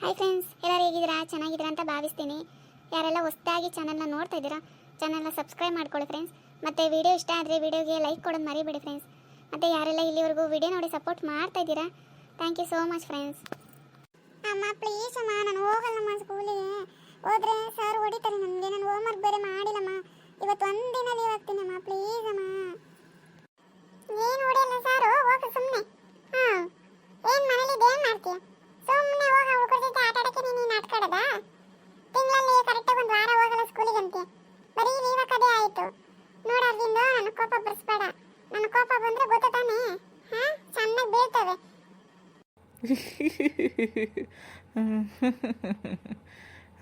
Hi friends ಎಲ್ಲರೂ ಹೇಗಿದ್ದೀರಾ? ಚೆನ್ನಾಗಿದ್ದೀರಾ ಅಂತ ಭಾವಿಸ್ತೀನಿ. ಯಾರೆಲ್ಲ ಹೊಸದಾಗಿ ಚಾನಲ್ನ ನೋಡ್ತಾ ಇದ್ದೀರಾ ಚಾನಲ್ನ ಸಬ್ಸ್ಕ್ರೈಬ್ ಮಾಡ್ಕೊಳ್ಳಿ ಫ್ರೆಂಡ್ಸ್ ಮತ್ತು ವಿಡಿಯೋ ಇಷ್ಟ ಆದರೆ ವಿಡಿಯೋಗೆ ಲೈಕ್ ಕೊಡೋದು ಮರಿಬೇಡಿ ಫ್ರೆಂಡ್ಸ್ ಮತ್ತು ಯಾರೆಲ್ಲ ಇಲ್ಲಿವರೆಗೂ ವಿಡಿಯೋ ನೋಡಿ ಸಪೋರ್ಟ್ ಮಾಡ್ತಾ ಇದ್ದೀರಾ thank you so much friends ಅಮ್ಮ ಪ್ಲೀಸ್ ಅಮ್ಮ, ನಾನು ಹೋಗಲ್ಲಮ್ಮ ಸ್ಕೂಲಿಗೆ ಹೋದರೆ ಸರ್ ಹೊಡಿತಾರೆ ನನಗೆ ನಾನು ಹೋಮ್ವರ್ಕ್ ಬೇರೆ ಮಾಡಿಲ್ಲಮ್ಮ. ಇವತ್ತು ಒಂದಿನ ಲೀವ್ ಆಗ್ತೀನಮ್ಮ ಪ್ಲೀಸ್ ಅಮ್ಮ. ಏನು ಹೊಡೆಯಲ್ಲ ಸಾರು ಹೋಗ ಸುಮ್ಮನೆ ಹಾಂ. ಏನು ಮನೇಲಿ ಏನು ಮಾಡ್ತೀಯ? ಸುಮ್ಮನೆ ಹೋಗ ಹುಡುಗರ ಜೊತೆ ಆಟ ಆಡಕ್ಕೆ ನೀನು ನಾಟಕ ಆಡೋದಾ? ತಿಂಗಳಲ್ಲಿ ಕರೆಕ್ಟಾಗಿ ಒಂದು ವಾರ ಹೋಗಲ್ಲ ಸ್ಕೂಲಿಗೆ ಅಂತೆ. ಬರೀ ಲೀವ್ ಹಾಕೋದೇ ಆಯಿತು. ನೋಡ ಅರ್ಜಿಂದು ನನ್ನ ಕೋಪ ಬರ್ಸ್ಬೇಡ ನನ್ನ ಕೋಪ ಬಂದ್ರೆ ಗೊತ್ತ ತಾನೇ? ಹಾಂ? ಚೆನ್ನಾಗಿ ಬೀಳ್ತವೆ.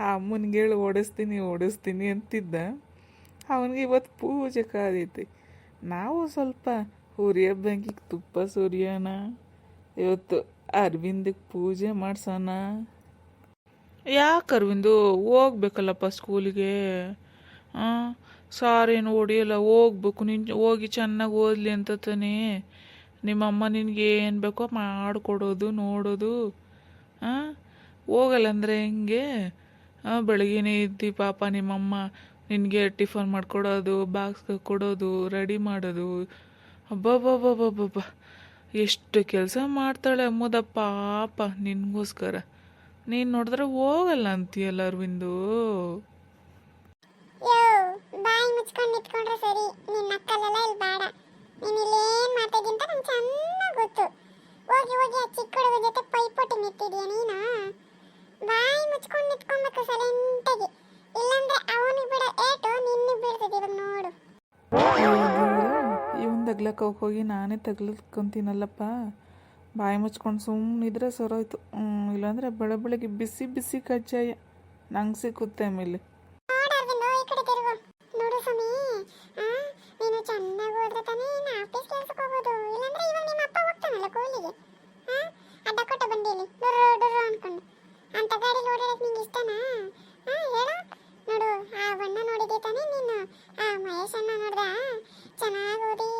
ಆ ಅಮ್ಮನಿಗೆ ಹೇಳಿ, ಓಡಿಸ್ತೀನಿ ಓಡಿಸ್ತೀನಿ ಅಂತಿದ್ದ. ಅವನಿಗೆ ಇವತ್ತು ಪೂಜೆ ಕಾದೈತಿ. ನಾವು ಸ್ವಲ್ಪ ಹುರಿಯ ಬ್ಯಾಂಕಿಗೆ ತುಪ್ಪ ಸುರಿಯೋಣ ಇವತ್ತು ಅರವಿಂದಕ್ಕೆ ಪೂಜೆ ಮಾಡ್ಸೋಣ. ಯಾಕೆ ಅರವಿಂದು? ಹೋಗ್ಬೇಕಲ್ಲಪ್ಪ ಸ್ಕೂಲಿಗೆ. ಹಾಂ ಸಾರೇನು ಹೊಡಿಯಲ್ಲ, ಹೋಗ್ಬೇಕು. ನಿನ್ನ ಹೋಗಿ ಚೆನ್ನಾಗಿ ಓದಲಿ ಅಂತ ತಾನೇ. ನಿಮ್ಮಮ್ಮ ನಿನಗೆ ಏನು ಬೇಕೋ ಮಾಡಿಕೊಡೋದು, ನೋಡೋದು. ಹಾಂ ಹೋಗಲ್ಲ ಅಂದರೆ ಹೆಂಗೆ ಬೆಳಗ್ಗೆನೇ ಇದ್ದು ಪಾಪ ನಿಮ್ಮಮ್ಮ. ನಿನಗೆ ಟಿಫನ್ ಮಾಡಿಕೊಡೋದು, ಬಾಕ್ಸ್ ಕೊಡೋದು, ರೆಡಿ ಮಾಡೋದು. ಅಬ್ಬಬ್ಬಬ್ಬಬ್ಬಬ್ಬ ಎಷ್ಟು ಕೆಲಸ ಮಾಡ್ತಾಳೆ ಅಮ್ಮದ ಪಾಪ ನಿನಗೋಸ್ಕರ. ನೀನು ನೋಡಿದ್ರೆ ಹೋಗಲ್ಲ ಅಂತೀಯಲ್ಲ ಅರವಿಂದು. ಬಾಯಿ ಮುಚ್ಕೊಂಡು ನಿಂತ್ಕೊಂಡ್ರೆ ಸರಿ. ನಿನ್ನ ಇಲ್ಲಿ ಬೇಡ. ನೀನು ಇಲ್ಲೇನು ನಂಗೆ ಚೆನ್ನಾಗಿ ಗೊತ್ತು. ಹೋಗಿ ಹೋಗಿ ಆ ಚಿಕ್ಕ ಹುಡುಗ ಜೊತೆ ಪೈಪೋಟಿ ನಿಂತಿದ್ಯಾ ನೀನು? ಬಾಯಿ ಮುಚ್ಕೊಂಡು ನಿಂತ್ಕೊಬೇಕು ಸೈಲೆಂಟಾಗಿ. ಇಲ್ಲಾಂದ್ರೆ ಅವನಿಗೆ ಬಿಡ ಏಟು ನಿನ್ನ ಬೀಳ್ತದೆ ಇವಾಗ ನೋಡು. ಇವನ್ ತಗ್ಲಕ್ಕೆ ಹೋಗಿ ನಾನೇ ತಗ್ಲಕ್ಕಂತೀನಲ್ಲಪ್ಪ ಬಾಯಿ ಮುಚ್ಕೊಂಡು ಸುಮ್ಮನಿದ್ರೆ ಸರೋಯ್ತು. ಇಲ್ಲಾಂದರೆ ಬೆಳ ಬೆಳಗ್ಗೆ ಬಿಸಿ ಬಿಸಿ ಕಜ್ಜಾಯ. ನಂಗೆ ಸಿಕ್ಕುತ್ತೆ ಆಮೇಲೆ ನೋಡು ಅರವಿಂದು ಈ ಕಡೆ ತಿರುಗು ನೋಡು ಸ್ವಾಮಿ ಆ ನೀನು ಚೆನ್ನಾಗಿ ಹೋದ್ರೆ ತಾನೇ ಇನ್ನು ಆಫೀಸ್ ಕೆಲ್ಸಕ್ಕೆ ಹೋಗೋದು ಇಲ್ಲಾಂದ್ರೆ ಇವಾಗ ನಿಮ್ಮ ಅಪ್ಪ ಹೋಗ್ತಾನಲ್ಲ ಕೂಲಿಗೆ ಆ ಅಡ್ಡ ಕೊಟ್ಟ ಬಂದಿಲಿ ಡುರ್ರು ಡುರ್ರು ಅನ್ಕೊಂಡು ಅಂತ ಗಾಡಿಲಿ ಓಡಾಡಕ್ಕೆ ನಿಂಗೆ ಇಷ್ಟನಾ ಆ ಹೇಳು ನೋಡು ಆ ಬಣ್ಣ ನೋಡಿದೆ ತಾನೇ ನೀನು ಆ ಮಹೇಶ್ ಅಣ್ಣ ನೋಡ್ದ ಚೆನ್ನಾಗಿ ಓದಿ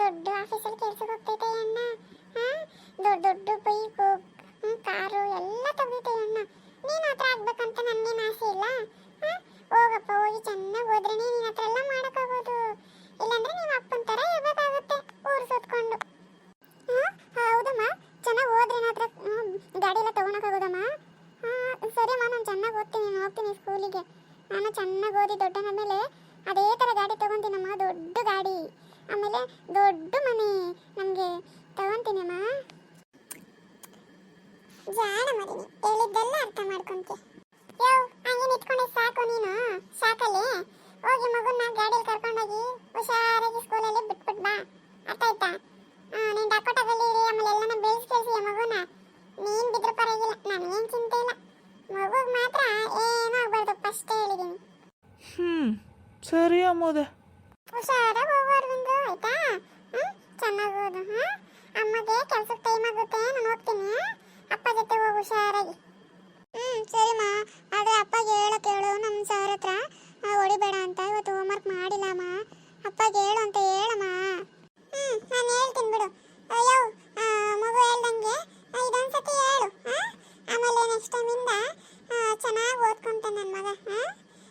ದೊಡ್ಡ ಆಫೀಸಲ್ಲಿ ಕೆಲ್ಸಕ್ಕೆ ಹೋಗ್ತೈತೆ ಅಣ್ಣ ಆ ದೊಡ್ಡ ದೊಡ್ಡ ಬೈಕು ಕಾರು ಎಲ್ಲ ತಗೋತೈತೆ ಅಣ್ಣ ನೀನು ಹತ್ರ ಆಗ್ಬೇಕಂತ ನನ್ಗೇನು ಆಸೆ ಇಲ್ಲ ಆ? ಹೋಗಪ್ಪ ಹೋಗಿ ಚೆನ್ನಾಗಿ ಹೋದ್ರೆ ನೀನು ಹತ್ರ ಎಲ್ಲ ಮಾಡೋಕ್ಕಾಗೋದು ಇಲ್ಲಾಂದ್ರೆ ನಿಮ್ಮ ಅಪ್ಪನ ಥರ ಇರಬೇಕಾಗುತ್ತೆ ಊರು ಸುತ್ಕೊಂಡು ಹಾಂ ಹೌದಮ್ಮ ಚೆನ್ನಾಗಿ ಹೋದ್ರೆ ಹತ್ರ ಗಾಡಿ ಎಲ್ಲ ತೊಗೊಳಕ್ಕಾಗೋದಮ್ಮ ಹಾಂ ಸರಿಯಮ್ಮ ನಾನು ಚೆನ್ನಾಗಿ ಓದ್ತೀನಿ ನಾನು ಹೋಗ್ತೀನಿ ಸ್ಕೂಲಿಗೆ ನಾನು ಚೆನ್ನಾಗಿ ಓದಿ ದೊಡ್ಡನ ಮೇಲೆ ಅದೇ ಥರ ಗಾಡಿ ತೊಗೊತೀನಮ್ಮ ದೊಡ್ಡ ಗಾಡಿ ಆಮೇಲೆ ದೊಡ್ಡ ಮನೆ ನಮಗೆ ತಗೊಂತೀನಮ್ಮ ಜಾಣ ಮರಿನಿ ಹೇಳಿದ್ದೆಲ್ಲ ಅರ್ಥ ಮಾಡ್ಕೊಂತಿ. ಯೋ ಹಂಗೆ ನಿಂತ್ಕೊಂಡೆ ಸಾಕು ನೀನು ಸಾಕಲ್ಲಿ? ಹೋಗಿ ಮಗುನ ಗಾಡಿಯಲ್ಲಿ ಕರ್ಕೊಂಡೋಗಿ ಹುಷಾರಾಗಿ ಸ್ಕೂಲಲ್ಲಿ ಬಿಟ್ಬಿಟ್ ಬಾ. ಅರ್ಥ ಆಯ್ತಾ? ನೀನ್ ಡಕೋಟದಲ್ಲಿ ಇರಿ ಆಮೇಲೆ ಎಲ್ಲನ ಬೆಳೆಸಿ ಕೇಳಿಸಿ ಮಗುನ. ನೀನ್ ಬಿದ್ರು ಪರವಾಗಿಲ್ಲ ನನಗೇನು ಚಿಂತೆ ಇಲ್ಲ. ಮಗುಗೆ ಮಾತ್ರ ಏನೂ ಆಗ್ಬಾರ್ದು ಫಸ್ಟ್ ಹೇಳಿದ್ದೀನಿ ಹ್ಞೂ ಸರಿ ಅಮ್ಮೋದೆ. ಹುಷಾರಾಗಿ ಹೋಗು ಅರವಿಂದು ಆಯ್ತಾ? ಚೆನ್ನಾಗಿ ಓದು ಹಾಂ ಅಮ್ಮಗೆ ಕೆಲಸಕ್ಕೆ ಟೈಮ್ ಆಗುತ್ತೆ ನಾನು ಹೋಗ್ತೀನಿ? ಅಪ್ಪ ಜೊತೆ ಹೋಗು ಹುಷಾರಾಗಿ. ಹ್ಮ್ ಸರಿಮ್ಮ ಆದ್ರೆ ಅಪ್ಪಗೆ ಹೇಳಕ್ ಹೇಳು ನಮ್ಮ ಸರ್ ಹತ್ರ. ಹೊಡಿಬೇಡ ಅಂತ. ಇವತ್ತು ಹೋಮ್ವರ್ಕ್ ಮಾಡಿಲ್ಲ ಅಮ್ಮ ಅಪ್ಪಗೆ ಹೇಳು ಅಂತ ಹೇಳಮ್ಮ ಹ್ಮ್, ನಾನು ಹೇಳ್ತೀನಿ ಬಿಡು. ಅಯ್ಯೋ ಮಗು ಹೇಳ್ದಂಗೆ ಇದೊಂದ್ಸತಿ ಹೇಳು ಆಮೇಲೆ ನೆಕ್ಸ್ಟ್ ಟೈಮಿಂದ ಚೆನ್ನಾಗಿ ಓದ್ಕೊಂತಾನೆ ನನ್ನ ಮಗ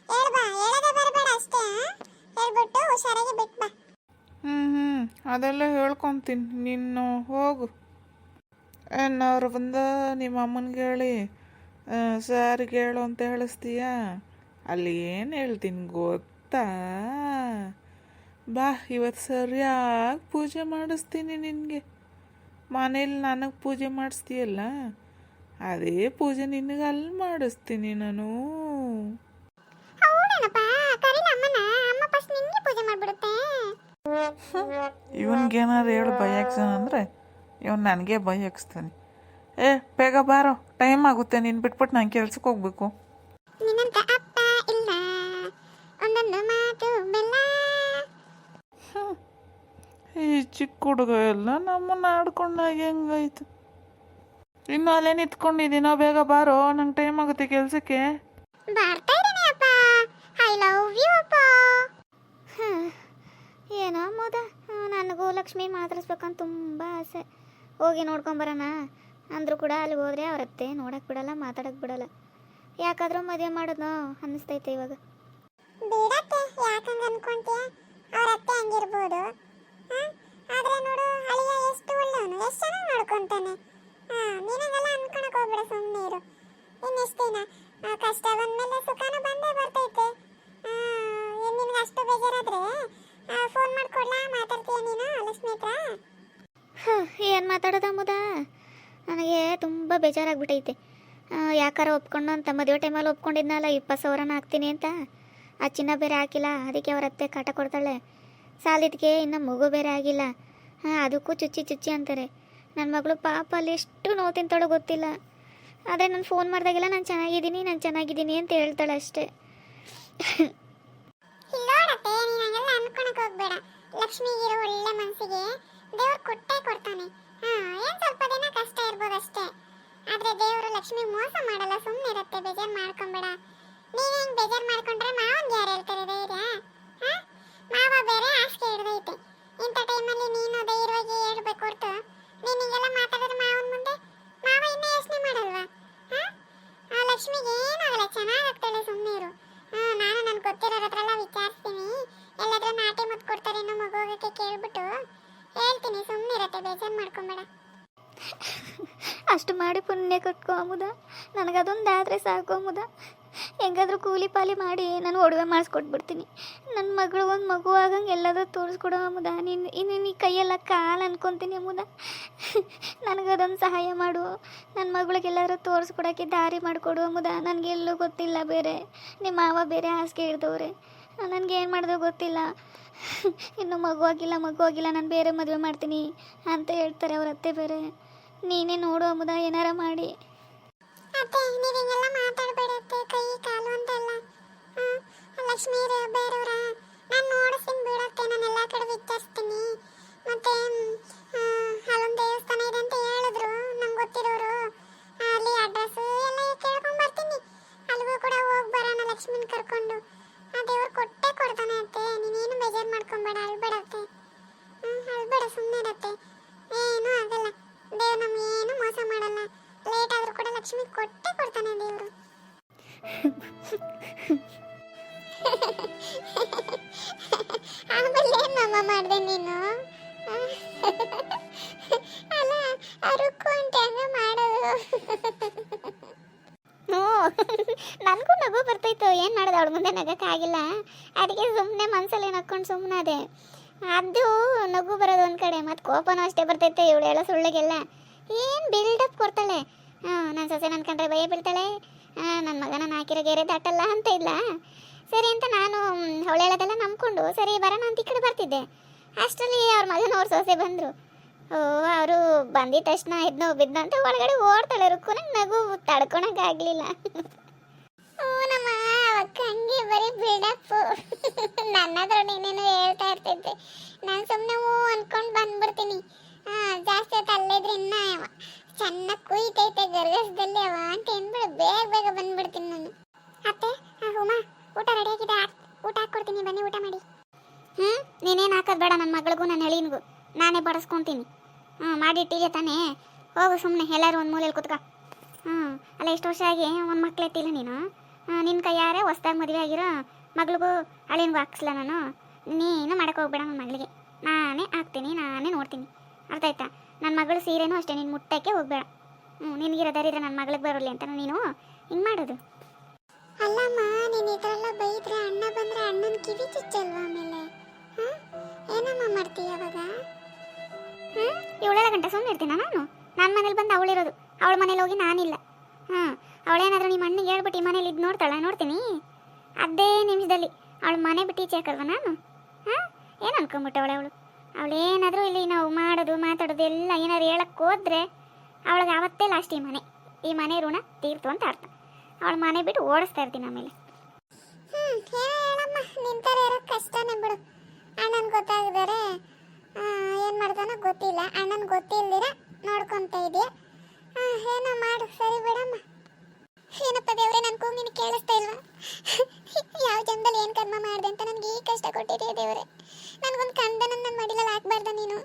ಹೇಳ್ಬಾ ಹೇಳೋದೇ ಬರಬೇಡ ಅಷ್ಟೇ ಹೇಳ್ಬಿಟ್ಟು ಹುಷಾರಾಗಿ ಬಿಟ್ ಬಾ. ಹ್ಞೂ ಹ್ಞೂ ಅದೆಲ್ಲ ಹೇಳ್ಕೊತೀನಿ. ನೀನು ಏನಾರು ಬಂದು ನಿಮ್ಮ ಅಮ್ಮನಿಗೆ ಹೇಳಿ ಸಾರಿಗೆ ಹೇಳು ಅಂತ ಹೇಳಿಸ್ತೀಯಾ? ಅಲ್ಲಿ ಏನು ಹೇಳ್ತೀನಿ ಗೊತ್ತಾ? ಬಾ ಇವತ್ತು ಸರಿಯಾಗಿ ಪೂಜೆ ಮಾಡಿಸ್ತೀನಿ ನಿನಗೆ. ಮನೇಲಿ ನನಗೆ ಪೂಜೆ ಮಾಡಿಸ್ತೀಯಲ್ಲ ಅದೇ ಪೂಜೆ ನಿನಗೆ ಅಲ್ಲಿ ಮಾಡಿಸ್ತೀನಿ ನಾನು. ಇವನ್ಗೇನಾರು ಹೇಳು ಬೈ ಆಕ್ಸನ್ ಅಂದರೆ. ಇವನು ನನಗೆ ಭಯ ಹಾಕ್ಸ್ತಾನೆ ಏ ಬೇಗ ಬಾರೋ. ಟೈಮ್ ಆಗುತ್ತೆ ನೀನು ಬಿಟ್ಬಿಟ್ಟು ನಾನು ಕೆಲ್ಸಕ್ಕೆ ಹೋಗ್ಬೇಕು. ನಿನ್ನಂತ ಅಪ್ಪ ಇಲ್ಲ. ಒಂದೊಂದು ಮಾತು ಬೆಲ್ಲ. ಈ ಚಿಕ್ಕ ಹುಡುಗ ಎಲ್ಲ ನಮ್ಮನ್ನ ಆಡ್ಕೊಂಡಾಗ ಹೆಂಗಾಯ್ತು? ಇನ್ನು ಅಲ್ಲೇ ನಿಂತ್ಕೊಂಡಿದ್ದೀನೋ ಬೇಗ ಬಾರೋ. ನಂಗೆ ಟೈಮ್ ಆಗುತ್ತೆ ಕೆಲಸಕ್ಕೆ. ಬರ್ತಾ ಇದ್ದೀನಿ ಅಪ್ಪ. ಐ ಲವ್ ಯು ಅಪ್ಪ. ಏನೋ ಮೋದ. ನನಗೂ ಲಕ್ಷ್ಮಿ ಮಾತಾಡಿಸ್ಬೇಕಂತ ತುಂಬ ಆಸೆ. ಹೋಗಿ ನೋಡ್ಕೊಂಬರೋಣ. ಅಂದರೂ ಕೂಡ ಅಲ್ಲಿ ಹೋದ್ರೆ ಅವರತ್ತೆ ನೋಡಕ್ಕೆ ಬಿಡಲ್ಲ ಮಾತಾಡಕ್ಕೆ ಬಿಡಲ್ಲ. ಯಾಕಾದ್ರೂ ಮದುವೆ ಮಾಡೋದು ಅನ್ನಿಸ್ತೈತೆ ಇವಾಗ. ಅವರತ್ತೆ? ಆದ್ರೆ ನೋಡು, ಅಳಿಯ ಎಷ್ಟು ಎಷ್ಟು ಚೆನ್ನಾಗಿ ಹೋಗ್ಬೇಡ ಸುಮ್ಮನೆ ಇರು. ಕಷ್ಟ ಬಂದೇ ಬರ್ತೈತೆ. ನಿನ್ಗೆ ಅಷ್ಟು ಬೇಜಾರಾದ್ರೆ ಫೋನ್ ಮಾಡ್ಕೊಡ್ಲಾ, ಮಾತಾಡ್ತೀಯ ನೀನು ಹತ್ರ ಏನು ಮಾತಾಡೋದ ಮುದ ನನಗೆ ತುಂಬ ಬೇಜಾರಾಗ್ಬಿಟ್ಟೈತೆ ಯಾಕಾರ ಒಪ್ಕೊಂಡು ಅಂತ ಮದುವೆ ಟೈಮಲ್ಲಿ ಒಪ್ಕೊಂಡಿದ್ನಲ್ಲ, ಇಪ್ಪತ್ತು ಸಾವಿರನ ಹಾಕ್ತೀನಿ ಅಂತ. ಆ ಚಿನ್ನ ಬೇರೆ ಹಾಕಿಲ್ಲ, ಅದಕ್ಕೆ ಅವ್ರ ಅತ್ತೆ ಕಾಟ ಕೊಡ್ತಾಳೆ. ಸಾಲಿದ್ಗೆ ಇನ್ನು ಮಗು ಬೇರೆ ಆಗಿಲ್ಲ. ಹಾಂ, ಅದಕ್ಕೂ ಚುಚ್ಚಿ ಚುಚ್ಚಿ ಅಂತಾರೆ. ನನ್ನ ಮಗಳು ಪಾಪ ಅಲ್ಲಿ ಎಷ್ಟು ನೋವು ಗೊತ್ತಿಲ್ಲ. ಆದರೆ ನಾನು ಫೋನ್ ಮಾಡಿದಾಗೆಲ್ಲ ನಾನು ಚೆನ್ನಾಗಿದ್ದೀನಿ ನಾನು ಚೆನ್ನಾಗಿದ್ದೀನಿ ಅಂತ ಹೇಳ್ತಾಳೆ ಅಷ್ಟೇ. ಲಕ್ಷ್ಮಿಗಿರೋ ಒಳ್ಳೆ ಮನ್ಸಿಗೆ ದೇವ್ರು ಕೊಟ್ಟೇ ಕೊಡ್ತಾನೆ. ಹಾ, ಏನ್ ಸ್ವಲ್ಪ ದಿನ ಕಷ್ಟ ಇರ್ಬೋದು ಅಷ್ಟೇ. ಆದ್ರೆ ದೇವರು ಲಕ್ಷ್ಮಿ ಮೋಸ ಮಾಡಲ್ಲ ಸುಮ್ಮನೆ ಇರುತ್ತೆ, ಬೇಜಾರ್ ಮಾಡ್ಕೊಂಬೇಡ. ನೀವೇನ್ ಬೇಜಾರ್ ಮಾಡ್ಕೊಂಡ್ರೆ ಮಾವನ್ಗೆ ಯಾರು ಹೇಳ್ತಾರೆ, ಧೈರ್ಯ? ಮಾವ ಬೇರೆ ಆಸ್ಕೆ ಹಿಡ್ದೈತೆ. ಇಂಥ ಟೈಮಲ್ಲಿ ನೀನು ಧೈರ್ಯವಾಗಿ ಹೇಳ್ಬೇಕು ಹೊರ್ತು ನೀನ್ ಹಿಂಗೆಲ್ಲ ಮಾತಾಡಿದ್ರೆ ಮಾವನ್ ಮುಂದೆ? ಮಾವ ಇನ್ನೂ ಯೋಚನೆ ಮಾಡಲ್ವಾ? ಹಾ? ಆ ಲಕ್ಷ್ಮಿಗೆ ಏನಾಗಲ್ಲ ಚೆನ್ನಾಗಾಗ್ತಾಳೆ ಸುಮ್ಮನೆ ಇರು. ಹಾ ನಾನು ನನ್ ಗೊತ್ತಿರೋರ ಹತ್ರ ಎಲ್ಲ ವಿಚಾರಿಸ್ತೀನಿ. ಎಲ್ಲಾದ್ರೂ ನಾಟಿ ಮುತ್ತು ಕೊಡ್ತಾರೇನೋ ಮಗು ಹೋಗಕ್ಕೆ ಕೇಳ್ಬಿಟ್ಟು. ಹೇಳ್ತೀನಿ ಸುಮ್ಮನೆ ಇರತ್ತೆ, ಬೇಜಾರು ಮಾಡ್ಕೊಂಬೇಡ. ಅಷ್ಟು ಮಾಡಿ ಪುಣ್ಯ ಕಟ್ಕೊಂಬುದ ನನಗದೊಂದು ಆದರೆ ಸಾಕೊಂಬುದ ಹೆಂಗಾದ್ರೂ ಕೂಲಿ ಪಾಲಿ ಮಾಡಿ ನಾನು ಒಡವೆ ಮಾಡಿಸ್ಕೊಟ್ಬಿಡ್ತೀನಿ. ನನ್ನ ಮಗಳು ಒಂದು ಮಗು ಆಗಂಗೆ ಎಲ್ಲಾದ್ರೂ ತೋರಿಸ್ಕೊಡೋ ಅಮುದ ನೀನು, ಇನ್ನು ನೀ ಕೈಯೆಲ್ಲ ಕಾಲು ಅನ್ಕೊತೀನಿ ಅಮುದ? ನನಗದೊಂದು ಸಹಾಯ ಮಾಡು. ನನ್ನ ಮಗಳಿಗೆಲ್ಲಾದ್ರೂ ತೋರಿಸ್ಕೊಡೋಕ್ಕೆ ದಾರಿ ಮಾಡಿಕೊಡು ಅಮುದ. ನನಗೆಲ್ಲೂ ಗೊತ್ತಿಲ್ಲ ಬೇರೆ. ನಿಮ್ಮ ಮಾವ ಬೇರೆ ಹಾಸಿಗೆ ಹಿಡ್ದವ್ರೆ. ನನಗೆ ಏನು ಮಾಡಿದ್ರು ಗೊತ್ತಿಲ್ಲ. ಇನ್ನು ಮಗು ಆಗಿಲ್ಲ ಮಗು ಆಗಿಲ್ಲ, ನಾನು ಬೇರೆ ಮದುವೆ ಮಾಡ್ತೀನಿ ಅಂತ ಹೇಳ್ತಾರೆ ಅವ್ರ ಅತ್ತೆ ಬೇರೆ. ನೀನೇ ನೋಡು ಅಂಬುದ ಏನಾರ ಮಾಡಿ. ಅತ್ತೆ, ನೀವ್ ಹಿಂಗೆಲ್ಲ ಮಾತಾಡ್ಬೇಡತ್ತೆ ಕೈ, ಕಾಲು ಅಂತ ಅಲ್ಲ ಲಕ್ಷ್ಮಿ ಬೇರೆಯವ್ರ ನಾನು ನೋಡಿಸ್ತೀನಿ ಬಿಡತ್ತೆ ನಾನು ಎಲ್ಲಾ ಕಡೆ ವಿಚಾರಿಸ್ತೀನಿ. ಮತ್ತೆ ಅಲ್ಲೊಂದು ದೇವಸ್ಥಾನ ಇದೆ ಅಂತ ಹೇಳಿದ್ರು, ನಂಗೆ ಗೊತ್ತಿರೋರು. ಅಲ್ಲಿ ಅಡ್ರೆಸ್ ಆಮೇಲೆ ಏನಮ್ಮ ಮಾಡಿದೆ ನೀನು? ಅಲ್ಲ ಅರುಕು ಅಂತ ಹಂಗ ಮಾಡೋದು. ನನಗೂ ನಗು ಬರ್ತೈತು ಏನು ಮಾಡೋದು, ಅವಳ ಮುಂದೆ ನಗಕ್ಕಾಗಿಲ್ಲ ಅದಕ್ಕೆ ಸುಮ್ಮನೆ ಮನಸ್ಸಲ್ಲಿ ನಕ್ಕೊಂಡು ಸುಮ್ಮನೆ ಅದೇ. ನಗು ಬರೋದು ಒಂದು ಕಡೆ, ಮತ್ತು ಕೋಪನೂ ಅಷ್ಟೇ ಬರ್ತೈತೆ ಇವಳು ಹೇಳೋ ಸುಳ್ಳಿಗೆಲ್ಲ. ಏನು ಬಿಲ್ಡಪ್ ಕೊಡ್ತಾಳೆ? ಹಾಂ ನನ್ನ ಸೊಸೆ ನನ್ನ ಭಯ ಬೀಳ್ತಾಳೆ. ನನ್ನ ಮಗನ ಹಾಕಿರೋ ಗೆರೆ ದಾಟಲ್ಲ ಅಂತ ಇಲ್ಲ ಸರಿ ಅಂತ ನಾನು ಅವಳು ಹೇಳೋದೆಲ್ಲ ನಂಬ್ಕೊಂಡು ಸರಿ ಬರೋಣ ಅಂತ ಈ ಕಡೆ ಬರ್ತಿದ್ದೆ. ಅಷ್ಟರಲ್ಲಿ ಅವ್ರ ಮಗನ ಅವ್ರ ಸೊಸೆ ಬಂದರು. ಓ, ಅವರು ಬಂದಿದ ತಕ್ಷಣ ಎದ್ನೋ ಬಿದ್ದ ಅಂತ ಒಳಗಡೆ ಓಡ್ತಾಳೆ ರುಕ್ಕು, ನಂಗೆ ತಡ್ಕೊಳಕ್ಕಾಗಲಿಲ್ಲ ನಮ್ಮ ಅವಕ್ಕ ಹಂಗೆ ಬರೀ ಬಿಡಪ್ಪು ನನ್ನ ಹತ್ರ ನೀನೇನು ಹೇಳ್ತಾ ಇರ್ತಿದ್ದೆ. ನಾನು ಸುಮ್ಮನೆ ಹ್ಞೂ ಅನ್ಕೊಂಡು ಬಂದ್ಬಿಡ್ತೀನಿ. ಹಾಂ, ಜಾಸ್ತಿ ಹೊತ್ತು ಅಲ್ಲೇದ್ರೆ ಇನ್ನೂ ಚೆನ್ನಾಗಿ ಕುಯ್ತೈತೆ ಗರ್ಗಸದಲ್ಲಿ ಅವ ಅಂತ ಅಂದ್ಬಿಡು ಬೇಗ ಬೇಗ ಬಂದ್ಬಿಡ್ತೀನಿ ನಾನು. ಅತ್ತೆ ಉಮಾ. ಊಟ ರೆಡಿ ಆಗಿದೆ. ಊಟ ಹಾಕ್ಕೊಡ್ತೀನಿ. ಬನ್ನಿ, ಊಟ ಮಾಡಿ. ಹ್ಞೂ ನೀನೇನು ಹಾಕೋದು ಬೇಡ ನನ್ನ ಮಗಳಿಗೂ ನನ್ನ ಹೆಳಿನಿಗೂ. ನಾನೇ ಬಡಿಸ್ಕೊತೀನಿ. ಹ್ಞೂ ಮಾಡಿಟ್ಟಿಗೆ ತಾನೇ. ಹೋಗು ಸುಮ್ಮನೆ ಎಲ್ಲರೂ ಒಂದು ಮೂಲೆಯಲ್ಲಿ ಕುತ್ಕ. ಹ್ಞೂ ಅಲ್ಲ ಎಷ್ಟು ವರ್ಷ ಆಗಿ ಒಂದು ಮಕ್ಳು ಎತ್ತಿಲ್ಲ ನೀನು? ನಿನ್ನ ಕೈಯಾರೆ ಹೊಸ್ದಾಗಿ ಮದುವೆ ಆಗಿರೋ ಮಗಳಿಗೂ, ಹಳಿನಿಗೂ ಹಾಕ್ಸಲ್ಲ ನಾನು? ನೀನು ಮಾಡಕ್ಕೆ ಹೋಗ್ಬೇಡ ನನ್ನ ಮಗಳಿಗೆ. ನಾನೇ ಹಾಕ್ತೀನಿ, ನಾನೇ ನೋಡ್ತೀನಿ. ಅರ್ಥ ಆಯ್ತಾ? ನನ್ನ ಮಗಳು ಸೀರೆನೂ ಅಷ್ಟೇ, ನೀನು ಮುಟ್ಟಕ್ಕೆ ಹೋಗ್ಬೇಡ. ಹ್ಞೂ ನಿನಗಿರೋ ದರಿದ್ರೆ ನನ್ನ ಮಗಳಿಗೆ ಬರಲಿ ಅಂತ ನೀನು? ಹಿಂಗೆ ಮಾಡೋದು? ಅಲ್ಲಮ್ಮ, ನೀನು ಇದೆಲ್ಲ ಬೈದ್ರೆ ಅಣ್ಣ ಬಂದ್ರೆ ಅಣ್ಣನ ಕಿವಿ ಚುಚ್ಚಲ್ವಾ ಆಮೇಲೆ? ಏನಮ್ಮ ಮಾಡ್ತೀಯ ಅವಾಗ? ಏಳೆಲ್ಲ ಗಂಟೆ ಸುಮ್ಮನೆ ಇರ್ತೀನ ನಾನು? ನನ್ನ ಮನೇಲಿ ಬಂದು ಅವಳಿರೋದು. ಅವಳ ಮನೇಲಿ ಹೋಗಿ ನಾನಿಲ್ಲ. ಹಾಂ, ಅವಳೇನಾದ್ರೂ ನಿಮ್ಮ ಅಣ್ಣಿಗೆ ಹೇಳ್ಬಿಟ್ಟು ಈ ಮನೇಲಿ ಇದು ನೋಡ್ತಾಳ? ನೋಡ್ತೀನಿ. ಅದೇ ನಿಮಿಷದಲ್ಲಿ. ಅವಳ ಮನೆ ಬಿಟ್ಟು ಈಚೆ ಹಾಕಲ್ವ ನಾನು? ಹಾಂ? ಏನು ಅನ್ಕೊಂಬಿಟ್ಟವಳೆ ಅವಳು? ಅವಳೇನಾದರೂ ಇಲ್ಲಿ ನಾವು ಮಾಡೋದು, ಮಾತಾಡೋದು, ಎಲ್ಲ ಏನಾದ್ರು ಹೇಳಕ್ಕೆ ಹೋದ್ರೆ ಅವಳಿಗೆ ಅವತ್ತೇ ಲಾಸ್ಟ್ ಈ ಮನೆ. ಈ ಮನೆ ಋಣ ತೀರ್ತು ಅಂತ ಅರ್ಥ. ಅವಳ ಮನೆ ಬಿಟ್ಟು ಓಡಿಸ್ತಾ ಇರ್ತೀನಿ ಆಮೇಲೆ. ಏನೋ ಹೇಳಮ್ಮ, ನಿಂತರ ಇರೋಕ್ ಕಷ್ಟನೇ ಬಿಡು. ಅಣ್ಣನ್ ಗೊತ್ತಾಗಿದ್ದಾರೆ ಏನು ಮಾಡ್ತಾನೋ ಗೊತ್ತಿಲ್ಲ. ಅಣ್ಣನ್ ಗೊತ್ತಿಲ್ದಿರ ನೋಡ್ಕೊಂತ ಇದೆಯಾ ಏನೋ ಮಾಡು, ಸರಿ ಬಿಡಮ್ಮ. ಏನಪ್ಪ ದೇವ್ರೆ, ನನ್ ಕೂಗ್ ನಿನ್ ಕೇಳಿಸ್ತಾ ಇಲ್ವಾ? ಯಾವ ಜನ್ಮದಲ್ಲಿ ಏನ್ ಕರ್ಮ ಮಾಡ್ದೆ ಅಂತ ನನಗೆ ಈ ಕಷ್ಟ ಕೊಟ್ಟಿದೆಯಾ ದೇವ್ರೆ. ನನ್ಗೊಂದು ಕಂದ ನನ್ನ ಮಡಿಲಲ್ಲಿ ಹಾಕ್ಬಾರ್ದ ನೀನು.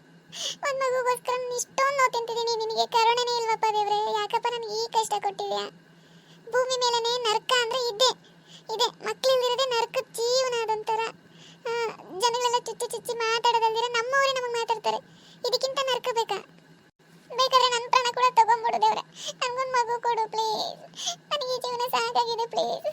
ಒಂದ್ ಮಗುಗೋಸ್ಕರ ನಾನು ಇಷ್ಟೊಂದು ನೋವು ತಿಂತಿದ್ದೀನಿ. ನಿನಗೆ ಕರುಣೆನೇ ಇಲ್ವಪ್ಪ ದೇವ್ರೆ. ಯಾಕಪ್ಪ ನನಗೆ ಈ ಕಷ್ಟ ಕೊಟ್ಟಿದ್ಯಾ ಭೂಮಿ ಮೇಲೇನೆ ನರಕ ಅಂದ್ರೆ ಇದೆ. ಇದೆ. ಮಕ್ಕಳಿಲ್ದಿರದೆ ನರಕ ಜೀವನ ಅದೊಂಥರ ಜನಗಳೆಲ್ಲ ಚುಚ್ಚಿ ಚುಚ್ಚಿ ಮಾತಾಡೋದಲ್ದಿರ ನಮ್ಮವರೇ ನಮಗೆ ಮಾತಾಡ್ತಾರೆ. ಇದಕ್ಕಿಂತ ನರಕ ಬೇಕಾ? ಬೇಕಾದ್ರೆ ನನ್ನ ಪ್ರಾಣ ಕೂಡ ತಗೊಂಬಿಡು ದೇವ್ರೆ. ನನಗೊಂದು ಮಗು ಕೊಡು ಪ್ಲೀಸ್ ನನಗೆ ಈ ಜೀವನ ಸಾಕಾಗಿದೆ ಪ್ಲೀಸ್